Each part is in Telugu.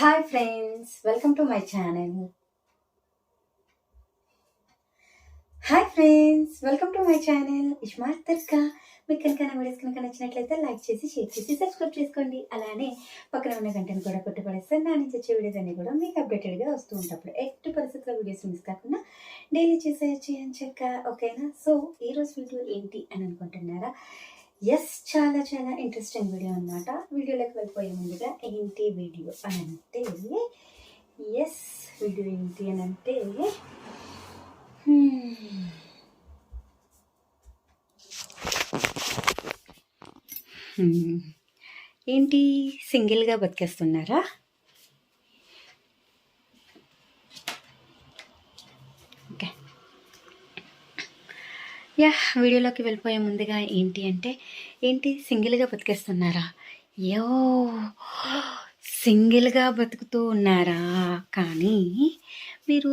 Hi friends welcome to my channel hi friends welcome to my channel iSmart Tadka మీకు కనుక నా వీడియోస్ కనుక నచ్చినట్లయితే లైక్ చేసి షేర్ చేసి సబ్స్క్రైబ్ చేసుకోండి. అలానే పక్కన ఉన్న గంటను కూడా కొట్టుపడేస్తే నా నుంచి వచ్చే వీడియోస్ అన్ని కూడా మీకు అప్డేటెడ్గా వస్తూ ఉంటప్పుడు ఎట్టి పరిస్థితుల్లో వీడియోస్ మిస్ కాకుండా డైలీ చేసేయచ్చు అని చెక్క ఓకేనా? సో ఈరోజు వీడియో ఏంటి అని అనుకుంటున్నారా? ఎస్ చాలా చాలా ఇంట్రెస్టింగ్ వీడియో అనమాట వీడియోలోకి వెళ్ళిపోయే ముందుగా ఏంటి వీడియో అని అంటే ఎస్ వీడియో ఏంటి అని అంటే hmm. hmm. ఏంటి? సింగిల్గా బతికేస్తున్నారా? యా వీడియోలోకి వెళ్ళిపోయే ముందుగా ఏంటి అంటే ఏంటి సింగిల్గా బతికేస్తున్నారా? యో సింగిల్గా బతుకుతూ ఉన్నారా? కానీ మీరు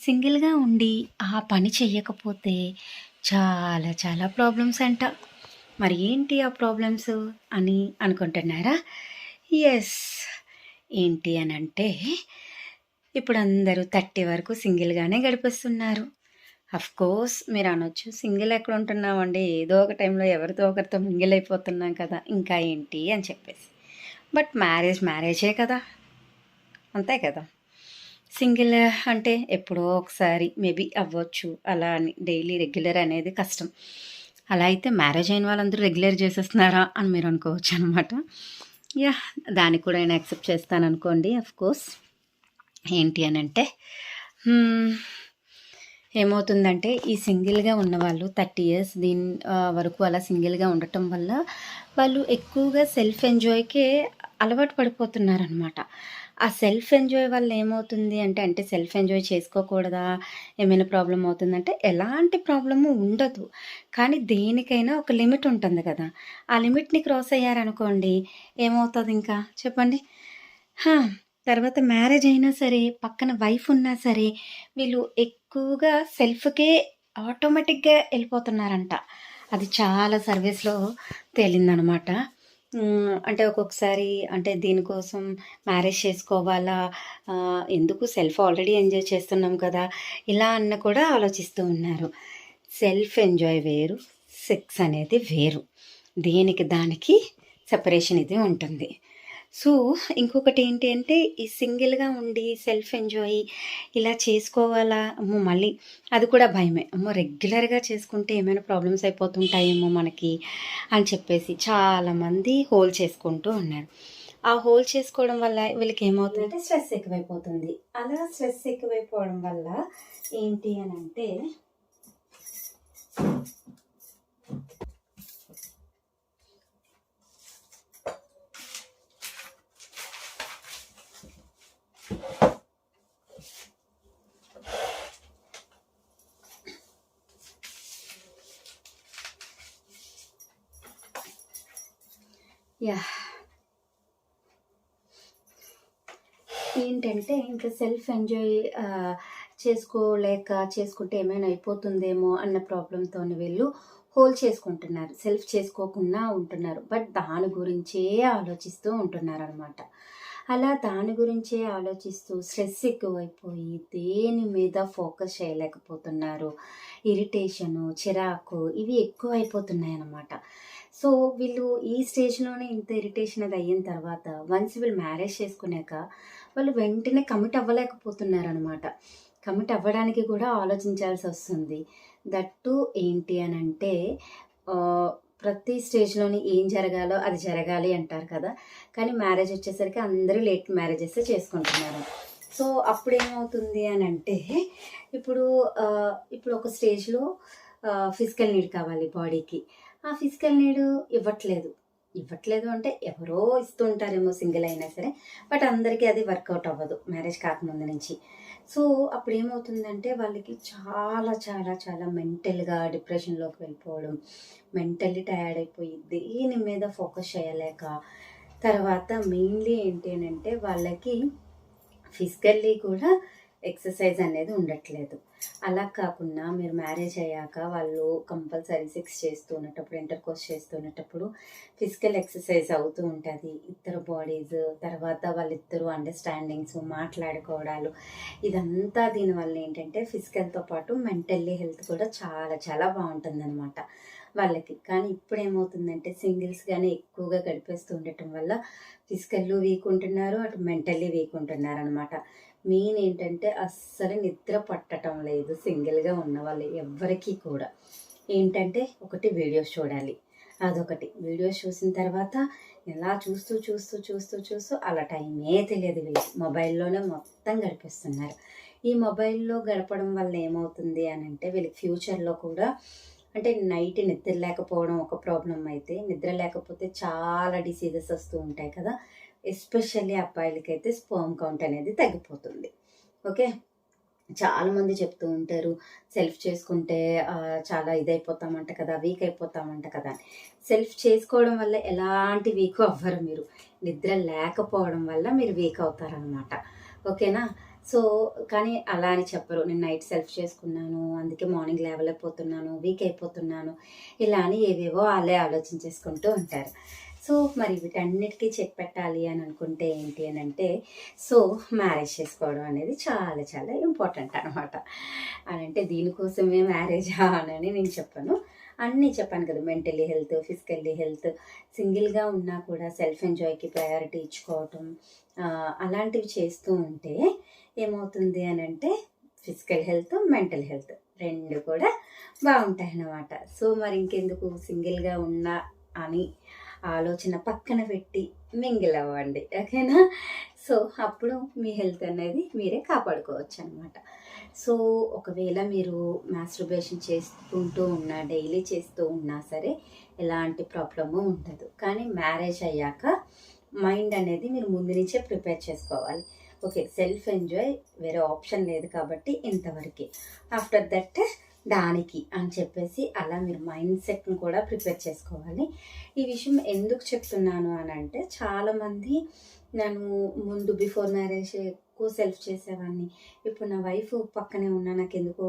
సింగిల్గా ఉండి ఆ పని చేయకపోతే చాలా చాలా ప్రాబ్లమ్స్ అంట. మరి ఏంటి ఆ ప్రాబ్లమ్స్ అని అనుకుంటున్నారా? ఎస్ ఏంటి అని అంటే ఇప్పుడు అందరూ థర్టీ వరకు సింగిల్గానే గడిపిస్తున్నారు. కోర్స్ మీరు అనొచ్చు. సింగిల్ ఎక్కడ ఉంటున్నామండి? ఏదో ఒక టైంలో ఎవరితో ఒకరితో మింగిల్ అయిపోతున్నాం కదా ఇంకా ఏంటి అని చెప్పేసి. బట్ మ్యారేజ్ మ్యారేజే కదా. అంతే కదా. సింగిల్ అంటే ఎప్పుడో ఒకసారి మేబీ అవ్వచ్చు. అలా అని డైలీ రెగ్యులర్ అనేది కష్టం. అలా అయితే మ్యారేజ్ అయిన వాళ్ళందరూ రెగ్యులర్ చేసేస్తున్నారా అని మీరు అనుకోవచ్చు అనమాట. యా దానికి కూడా నేను యాక్సెప్ట్ చేస్తాను అనుకోండి. అఫ్ కోర్స్ ఏంటి అని అంటే ఏమవుతుందంటే ఈ సింగిల్గా ఉన్నవాళ్ళు థర్టీ ఇయర్స్ దీని వరకు అలా సింగిల్గా ఉండటం వల్ల వాళ్ళు ఎక్కువగా సెల్ఫ్ ఎంజాయ్కే అలవాటు పడిపోతున్నారనమాట. ఆ సెల్ఫ్ ఎంజాయ్ వల్ల ఏమవుతుంది అంటే అంటే సెల్ఫ్ ఎంజాయ్ చేసుకోకూడదా? ఏమైనా ప్రాబ్లం అవుతుందంటే ఎలాంటి ప్రాబ్లము ఉండదు. కానీ దేనికైనా ఒక లిమిట్ ఉంటుంది కదా. ఆ లిమిట్ని క్రాస్ అయ్యారనుకోండి ఏమవుతుంది ఇంకా? చెప్పండి. హా, తర్వాత మ్యారేజ్ అయినా సరే పక్కన వైఫ్ ఉన్నా సరే వీళ్ళు ఎక్కువగా సెల్ఫ్కే ఆటోమేటిక్గా వెళ్ళిపోతున్నారంట. అది చాలా సర్వీస్లో తేలిందనమాట. అంటే ఒక్కొక్కసారి అంటే దీనికోసం మ్యారేజ్ చేసుకోవాలా? ఎందుకు సెల్ఫ్ ఆల్రెడీ ఎంజాయ్ చేస్తున్నాం కదా? ఇలా అన్న కూడా ఆలోచిస్తూ ఉన్నారు. సెల్ఫ్ ఎంజాయ్ వేరు సెక్స్ అనేది వేరు. దేనికి దానికి సెపరేషన్ ఇది ఉంటుంది. సో ఇంకొకటి ఏంటి అంటే ఈ సింగిల్గా ఉండి సెల్ఫ్ ఎంజాయ్ ఇలా చేసుకోవాలా? అమ్మో మళ్ళీ అది కూడా భయమే. అమ్మో రెగ్యులర్గా చేసుకుంటే ఏమైనా ప్రాబ్లమ్స్ అయిపోతుంటాయేమో మనకి అని చెప్పేసి చాలామంది హోల్ చేసుకుంటూ ఉన్నారు. ఆ హోల్ చేసుకోవడం వల్ల వీళ్ళకి ఏమవుతుందంటే స్ట్రెస్ ఎక్కువైపోతుంది. అలా స్ట్రెస్ ఎక్కువైపోవడం వల్ల ఏంటి అని అంటే యా. ఏంటంటే ఇంకా సెల్ఫ్ ఎంజాయ్ చేసుకోలేక చేసుకుంటే ఏమైనా అయిపోతుందేమో అన్న ప్రాబ్లంతో వీళ్ళు హోల్ చేసుకుంటున్నారు సెల్ఫ్ చేసుకోకుండా ఉంటున్నారు. బట్ దాని గురించే ఆలోచిస్తూ ఉంటున్నారు అనమాట అలా దాని గురించే ఆలోచిస్తూ స్ట్రెస్ ఎక్కువైపోయి దేని మీద ఫోకస్ చేయలేకపోతున్నారు. ఇరిటేషను చిరాకు ఇవి ఎక్కువ అయిపోతున్నాయి అన్నమాట సో వీళ్ళు ఈ స్టేజ్లోనే ఇంత ఇరిటేషన్ అది అయిన తర్వాత వన్స్ వీళ్ళు మ్యారేజ్ చేసుకున్నాక వాళ్ళు వెంటనే కమిట్ అవ్వలేకపోతున్నారు అనమాట కమిట్ అవ్వడానికి కూడా ఆలోచించాల్సి వస్తుంది. దట్టు ఏంటి అని అంటే ప్రతి స్టేజ్లోని ఏం జరగాలో అది జరగాలి అంటారు కదా. కానీ మ్యారేజ్ వచ్చేసరికి అందరూ లేట్ మ్యారేజెస్ చేసుకుంటున్నారు. సో అప్పుడు ఏమవుతుంది అని అంటే ఇప్పుడు ఇప్పుడు ఒక స్టేజ్లో ఫిజికల్ నీడ్ కావాలి బాడీకి. ఆ ఫిజికల్ నీడ్ ఇవ్వట్లేదు. ఇవ్వట్లేదు అంటే ఎవరో ఇస్తుంటారేమో సింగిల్ అయినా సరే బట్ అందరికీ అది వర్కౌట్ అవ్వదు మ్యారేజ్ కాకముందు నుంచి. సో అప్పుడు ఏమవుతుందంటే వాళ్ళకి చాలా చాలా చాలా మెంటల్గా డిప్రెషన్లోకి వెళ్ళిపోవడం మెంటల్లీ టయర్డ్ అయిపోయి దేని మీద ఫోకస్ చేయలేక తర్వాత మెయిన్లీ ఏంటి అంటే వాళ్ళకి ఫిజికల్లీ కూడా ఎక్సర్సైజ్ అనేది ఉండట్లేదు. అలా కాకుండా మీరు మ్యారేజ్ అయ్యాక వాళ్ళు కంపల్సరీ సెక్స్ చేస్తూ ఉన్నప్పుడు ఇంటర్ కోర్స్ చేస్తున్నప్పుడు ఫిజికల్ ఎక్సర్సైజ్ అవుతూ ఉంటుంది. ఇద్దరు బాడీస్ తర్వాత వాళ్ళిద్దరు అండర్స్టాండింగ్స్ మాట్లాడుకోవడాలు ఇదంతా దీనివల్ల ఏంటంటే ఫిజికల్తో పాటు మెంటల్లీ హెల్త్ కూడా చాలా చాలా బాగుంటుందన్నమాట వాళ్ళకి. కానీ ఇప్పుడు ఏమవుతుందంటే సింగిల్స్గానే ఎక్కువగా గడిపేస్తూ ఉండటం వల్ల ఫిజికల్ వీక్ ఉంటున్నారు అటు మెంటల్లీ వీక్ ఉంటున్నారు అనమాట మెయిన్ ఏంటంటే అస్సలు నిద్ర పట్టడం లేదు. సింగిల్గా ఉన్న వాళ్ళు ఎవ్వరికీ కూడా. ఏంటంటే ఒకటి వీడియోస్ చూడాలి. అదొకటి. వీడియోస్ చూసిన తర్వాత ఎలా చూస్తూ చూస్తూ చూస్తూ చూస్తూ అలా టైమే తెలియదు వీళ్ళు. మొబైల్లోనే మొత్తం గడిపిస్తున్నారు. ఈ మొబైల్లో గడపడం వల్ల ఏమవుతుంది అని అంటే వీళ్ళకి ఫ్యూచర్లో కూడా అంటే నైట్ నిద్ర లేకపోవడం ఒక ప్రాబ్లం అయితే నిద్ర లేకపోతే చాలా డిసీజెస్ వస్తూ ఉంటాయి కదా. ఎస్పెషల్లీ అబ్బాయిలకైతే స్పోమ్ కౌంట్ అనేది తగ్గిపోతుంది. ఓకే? చాలామంది చెప్తూ ఉంటారు సెల్ఫ్ చేసుకుంటే చాలా ఇదైపోతామంట కదా వీక్ అయిపోతామంట కదా అని. సెల్ఫ్ చేసుకోవడం వల్ల ఎలాంటి వీక్ అవ్వరు మీరు. నిద్ర లేకపోవడం వల్ల మీరు వీక్ అవుతారనమాట ఓకేనా? సో కానీ అలా అని చెప్పరు. నేను నైట్ సెల్ఫ్ చేసుకున్నాను అందుకే మార్నింగ్ లేవలేకపోతున్నాను వీక్ అయిపోతున్నాను ఇలా అని ఏవేవో వాళ్ళే ఆలోచించేసుకుంటూ ఉంటారు. సో మరి వీటన్నిటికీ చెక్ పెట్టాలి అని అనుకుంటే ఏంటి అని అంటే సో మ్యారేజ్ చేసుకోవడం అనేది చాలా చాలా ఇంపార్టెంట్ అనమాట అని అంటే దీనికోసమే మ్యారేజా అని నేను చెప్పాను. అన్నీ చెప్పాను కదా మెంటలీ హెల్త్ ఫిజికల్లీ హెల్త్ సింగిల్గా ఉన్నా కూడా సెల్ఫ్ ఎంజాయ్కి ప్రయారిటీ ఇచ్చుకోవటం అలాంటివి చేస్తూ ఉంటే ఏమవుతుంది అని అంటే ఫిజికల్ హెల్త్ మెంటల్ హెల్త్ రెండు కూడా బాగుంటాయి అన్నమాట సో మరి ఇంకెందుకు? సింగిల్గా ఉన్నా అని ఆలోచన పక్కన పెట్టి మింగిల్ అవ్వండి ఓకేనా? సో అప్పుడు మీ హెల్త్ అనేది మీరే కాపాడుకోవచ్చు అనమాట సో ఒకవేళ మీరు మాస్టర్బేషన్ చేసుకుంటూ ఉన్నా డైలీ చేస్తూ ఉన్నా సరే ఎలాంటి ప్రాబ్లము ఉండదు. కానీ మ్యారేజ్ అయ్యాక మైండ్ అనేది మీరు ముందు నుంచే ప్రిపేర్ చేసుకోవాలి. ఓకే సెల్ఫ్ ఎంజాయ్ వేరే ఆప్షన్ లేదు కాబట్టి ఇంతవరకే. ఆఫ్టర్ దట్ దానికి అని చెప్పేసి అలా మీరు మైండ్ సెట్ని కూడా ప్రిపేర్ చేసుకోవాలి. ఈ విషయం ఎందుకు చెప్తున్నాను అని అంటే చాలామంది నన్ను ముందు బిఫోర్ మ్యారేజ్ ఎక్కువ సెల్ఫ్ చేసేవాడిని. ఇప్పుడు నా వైఫ్ పక్కనే ఉన్నా నాకు ఎందుకో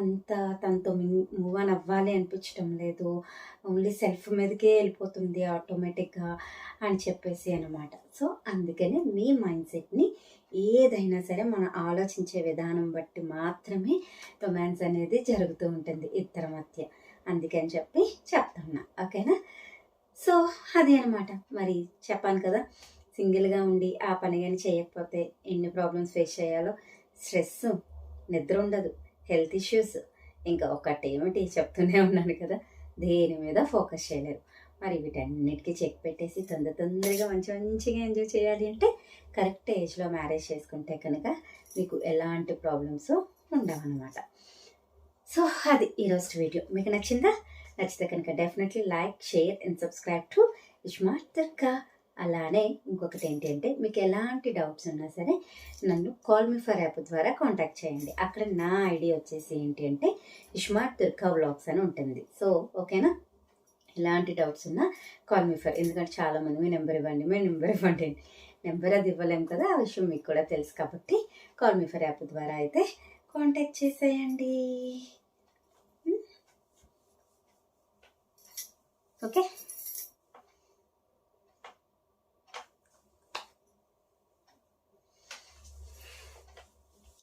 అంత తనతో మూవ్ అని అవ్వాలి అనిపించడం లేదు. ఓన్లీ సెల్ఫ్ మీదకే వెళ్ళిపోతుంది ఆటోమేటిక్గా అని చెప్పేసి అనమాట సో అందుకనే మీ మైండ్ సెట్ని ఏదైనా సరే మనం ఆలోచించే విధానం బట్టి మాత్రమే రొమాన్స్ అనేది జరుగుతూ ఉంటుంది ఇద్దరి మధ్య. అందుకని చెప్పి చెప్తున్నా. ఓకేనా? సో అది అనమాట మరి చెప్పాను కదా సింగిల్గా ఉండి ఆ పని కానీ చేయకపోతే ఎన్ని ప్రాబ్లమ్స్ ఫేస్ చేయాలో? స్ట్రెస్ నిద్ర ఉండదు హెల్త్ ఇష్యూస్ ఇంకా ఒకటి ఏమిటి చెప్తూనే ఉన్నాను కదా దేని మీద ఫోకస్ చేయలేరు. మరి వీటన్నిటికీ చెక్ పెట్టేసి తొందర తొందరగా మంచి మంచిగా ఎంజాయ్ చేయాలి అంటే కరెక్ట్ ఏజ్లో మ్యారేజ్ చేసుకుంటే కనుక మీకు ఎలాంటి ప్రాబ్లమ్స్ ఉండవన్నమాట. సో అది ఈరోజు వీడియో. మీకు నచ్చిందా? నచ్చితే కనుక definitely like share and subscribe to iSmart అలానే ఇంకొకటి ఏంటి అంటే మీకు ఎలాంటి డౌట్స్ ఉన్నా సరే నన్ను కాల్ మీ ఫర్ యాప్ ద్వారా కాంటాక్ట్ చేయండి. అక్కడ నా ఐడి వచ్చేసి ఏంటి అంటే ఇష్మార్ట్ దుర్గా వ్లాగ్స్ అని ఉంటుంది. సో ఓకేనా? ఎలాంటి డౌట్స్ ఉన్నా కాల్ మీ ఫర్ ఎందుకంటే చాలామంది మీ నెంబర్ ఇవ్వండి మీ నెంబర్ ఇవ్వండి. నెంబర్ అది ఇవ్వలేము కదా ఆ విషయం మీకు కూడా తెలుసు కాబట్టి కాల్ మీ ఫర్ యాప్ ద్వారా అయితే కాంటాక్ట్ చేసేయండి. Hmm? ఓకే